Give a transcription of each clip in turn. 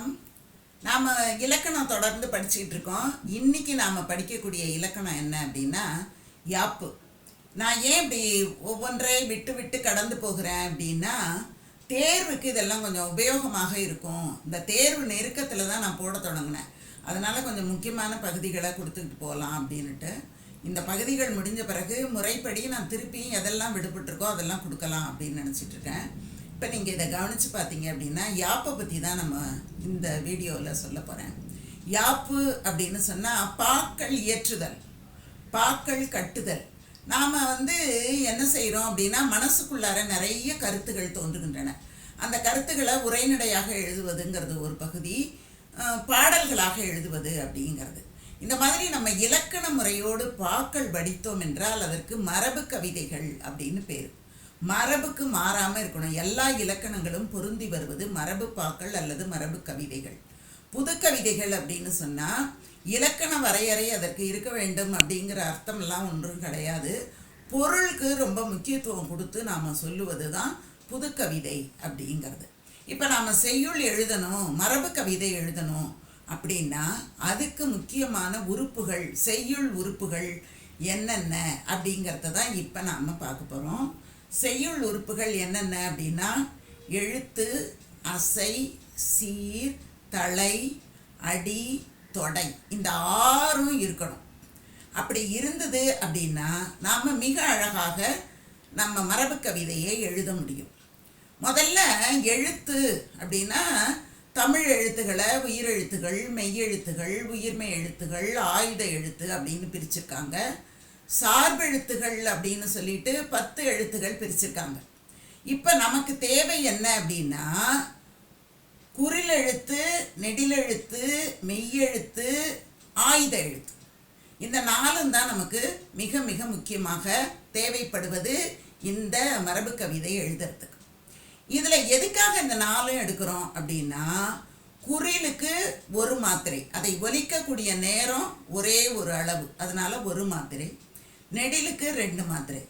வணக்கம் நாம் இலக்கணம் தொடர்ந்து படிச்சுக்கிட்டு இருக்கோம். இன்றைக்கி நாம் படிக்கக்கூடிய இலக்கணம் என்ன அப்படின்னா யாப்பு. நான் ஏன் இப்படி ஒவ்வொன்றை விட்டு விட்டு கடந்து போகிறேன் அப்படின்னா தேர்வுக்கு இதெல்லாம் கொஞ்சம் உபயோகமாக இருக்கும். இந்த தேர்வு நெருக்கத்தில் தான் நான் போட தொடங்கினேன். அதனால் கொஞ்சம் முக்கியமான பகுதிகளை கொடுத்துக்கிட்டு போகலாம் அப்படின்ட்டு இந்த பகுதிகள் முடிஞ்ச பிறகு முறைப்படி நான் திருப்பி எதெல்லாம் விடுபட்டிருக்கோ அதெல்லாம் கொடுக்கலாம் அப்படின்னு நினச்சிட்டு இருக்கேன். இப்போ நீங்கள் இதை கவனித்து பார்த்தீங்க அப்படின்னா யாப்பை பற்றி தான் நம்ம இந்த வீடியோவில் சொல்ல போகிறேன் யாப்பு அப்படின்னு சொன்னால் பாக்கள் இயற்றுதல் பாக்கள் கட்டுதல். நாம் வந்து என்ன செய்கிறோம் அப்படின்னா மனசுக்குள்ளார நிறைய கருத்துகள் தோன்றுகின்றன. அந்த கருத்துக்களை உரைநடையாக எழுதுவதுங்கிறது ஒரு பகுதி பாடல்களாக எழுதுவது அப்படிங்கிறது. இந்த மாதிரி நம்ம இலக்கண முறையோடு பாக்கள் படித்தோம் என்றால் அதற்கு மரபு கவிதைகள் அப்படின்னு பேர். மரபுக்கு மாறாமல் இருக்கணும். எல்லா இலக்கணங்களும் பொருந்தி வருவது மரபு பாக்கள் அல்லது மரபு கவிதைகள். புது கவிதைகள் அப்படின்னு சொன்னால் இலக்கண வரையறை அதற்கு இருக்க வேண்டும் அப்படிங்கிற அர்த்தம்லாம் ஒன்றும் கிடையாது. பொருளுக்கு ரொம்ப முக்கியத்துவம் கொடுத்து நாம் சொல்லுவது தான் புது கவிதை அப்படிங்கிறது. இப்போ நாம் செய்யுள் எழுதணும் மரபு கவிதை எழுதணும் அப்படின்னா அதுக்கு முக்கியமான உறுப்புகள் செய்யுள் உறுப்புகள் என்னென்ன அப்படிங்கிறத தான் இப்போ நாம் பார்க்க போகிறோம் செய்யுள் உறுப்புகள் என்னென்ன அப்படின்னா எழுத்து அசை சீர் தலை அடி தொடை. இந்த ஆறும் இருக்கணும். அப்படி இருந்தது அப்படின்னா நாம் மிக அழகாக நம்ம மரபு கவிதையை எழுத முடியும். முதல்ல எழுத்து அப்படின்னா தமிழ் எழுத்துக்களை உயிரெழுத்துகள் மெய்யெழுத்துகள் உயிர்மை எழுத்துகள் ஆயுத எழுத்து அப்படின்னு பிரிச்சிருக்காங்க. சார்பெழுத்துகள் அப்படின்னு சொல்லிட்டு பத்து எழுத்துகள் பிரிச்சிருக்காங்க. இப்போ நமக்கு தேவை என்ன அப்படின்னா குறிலெழுத்து நெடிலெழுத்து மெய்யெழுத்து ஆயுத எழுத்து. இந்த நாலும் தான் நமக்கு மிக மிக முக்கியமாக தேவைப்படுவது இந்த மரபு கவிதை எழுதுறதுக்கு. இதில் எதுக்காக இந்த நாலும் எடுக்கிறோம் அப்படின்னா குறிலுக்கு ஒரு மாத்திரை அதை ஒலிக்கக்கூடிய நேரம் ஒரே ஒரு அளவு அதனால ஒரு மாத்திரை. நெடிலுக்கு ரெண்டு மாத்திரை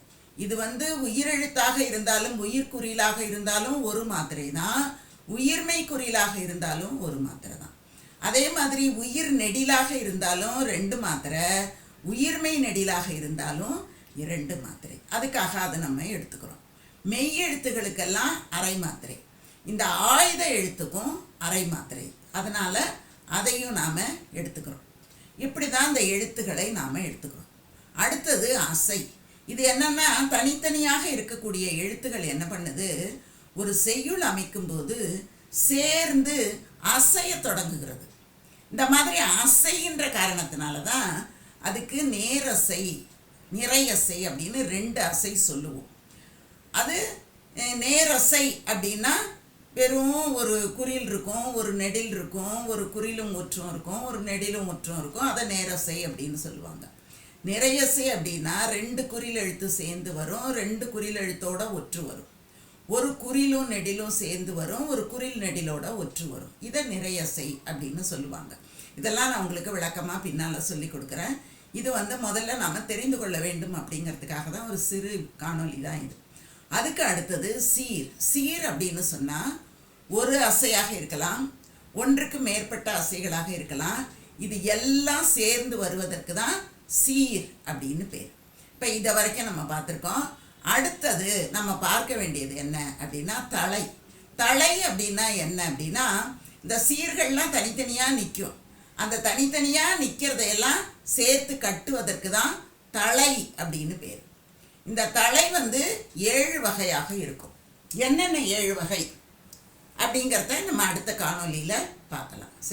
இது வந்து உயிரெழுத்தாக இருந்தாலும் உயிர் குறியலாக இருந்தாலும் ஒரு மாத்திரை தான் உயிர்மை குறியலாக இருந்தாலும் ஒரு மாத்திரை தான் அதே மாதிரி உயிர் நெடிலாக இருந்தாலும் ரெண்டு மாத்திரை உயிர்மை நெடிலாக இருந்தாலும் இரண்டு மாத்திரை அதுக்காக அதை நம்ம எடுத்துக்கிறோம். மெய் எழுத்துகளுக்கெல்லாம் அரை மாத்திரை இந்த ஆயுத எழுத்துக்கும் அரை மாத்திரை அதனால் அதையும் நாம் எடுத்துக்கிறோம். இப்படி தான் இந்த எழுத்துக்களை நாம் எடுத்துக்கிறோம். அடுத்தது அசை. இது என்னன்னா தனித்தனியாக இருக்கக்கூடிய எழுத்துக்கள் என்ன பண்ணுது? ஒரு செய்யுள் அமைக்கும்போது சேர்ந்து அசைய தொடங்குகிறது. இந்த மாதிரி அசைகின்ற காரணத்தினால தான் அதுக்கு நேரசை நிறையசை அப்படின்னு ரெண்டு அசை சொல்லுவோம். அது நேரசை அப்படின்னா வெறும் ஒரு குறில் இருக்கும் ஒரு நெடில் இருக்கும் ஒரு குறிலும் ஒற்றும் இருக்கும் ஒரு நெடிலும் ஒற்றும் இருக்கும் அதை நேரசை அப்படின்னு சொல்லுவாங்க. நிறையசை அப்படின்னா ரெண்டு குறில் எழுத்து சேர்ந்து வரும் ரெண்டு குறில் எழுத்தோட ஒற்று வரும். ஒரு குறிலும் நெடிலும் சேர்ந்து வரும் ஒரு குறில் நெடிலோட ஒற்று வரும். இதை நிறையசை அப்படின்னு சொல்லுவாங்க. இதெல்லாம் நான் உங்களுக்கு விளக்கமாக பின்னால் சொல்லி கொடுக்குறேன். இது வந்து முதல்ல நாம் தெரிந்து கொள்ள வேண்டும் அப்படிங்கிறதுக்காக தான் ஒரு சிறு காணொளி தான் இது. அதுக்கு அடுத்தது சீர். சீர் அப்படின்னு சொன்னால் ஒரு அசையாக இருக்கலாம் ஒன்றுக்கு மேற்பட்ட அசைகளாக இருக்கலாம். இது எல்லாம் சேர்ந்து வருவதற்கு தான் சீர் அப்படின்னு பேர். இப்போ இதை வரைக்கும் நம்ம பார்த்துருக்கோம். அடுத்தது நம்ம பார்க்க வேண்டியது என்ன அப்படின்னா தலை தலை அப்படின்னா என்ன அப்படின்னா இந்த சீர்கள்லாம் தனித்தனியாக நிற்கும். அந்த தனித்தனியாக நிற்கிறதையெல்லாம் சேர்த்து கட்டுவதற்கு தான் தலை அப்படின்னு பேர். இந்த தலை வந்து ஏழு வகையாக இருக்கும். என்னென்ன ஏழு வகை அப்படிங்கிறத நம்ம அடுத்த காணொலியில் பார்க்கலாம். சரி.